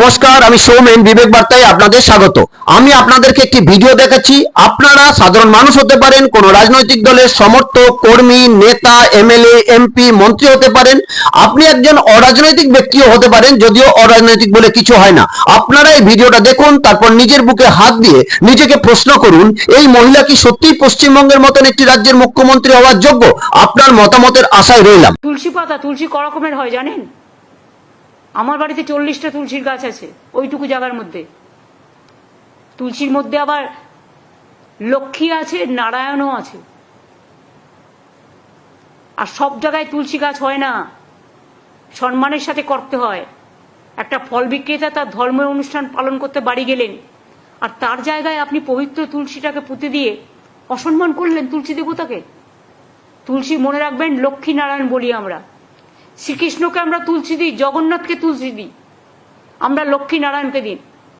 নমস্কার, আমি সৌমেন বিবেক বার্তায় আপনাদের স্বাগত। আমি আপনাদেরকে একটি ভিডিও দেখাচ্ছি। আপনারা সাধারণ মানুষ হতে পারেন, কোন রাজনৈতিক দলের সমর্থক, কর্মী, নেতা, এমএলএ, এমপি, মন্ত্রী হতে পারেন। আপনি একজন অরাজনৈতিক ব্যক্তিও হতে পারেন, যদিও অরাজনৈতিক বলে কিছু হয় না। আপনারা এই ভিডিওটা দেখুন, তারপর নিজের বুকে হাত দিয়ে নিজেকে প্রশ্ন করুন, এই মহিলা কি সত্যিই পশ্চিমবঙ্গের মতন একটি রাজ্যের মুখ্যমন্ত্রী হওয়ার যোগ্য? আপনার মতামতের আশায় রইলাম। তুলসী পাতা তুলসী ক হয় জানেন? আমার বাড়িতে চল্লিশটা তুলসীর গাছ আছে, ওইটুকু জায়গার মধ্যে। তুলসীর মধ্যে আবার লক্ষ্মী আছে, নারায়ণও আছে। আর সব জায়গায় তুলসী গাছ হয় না। সম্মানের সাথে করতে হয়। একটা ফল বিক্রেতা তার ধর্মের অনুষ্ঠান পালন করতে বাড়ি গেলেন, আর তার জায়গায় আপনি পবিত্র তুলসীটাকে পুঁতে দিয়ে অসম্মান করলেন তুলসী দেবতাকে। তুলসী মনে রাখবেন, লক্ষ্মী নারায়ণ বলি আমরা। শ্রীকৃষ্ণকে আমরা তুলসী দিই জগন্নাথকে তুলসী দিই। আমরা লক্ষ্মী নারায়ণকে দিই।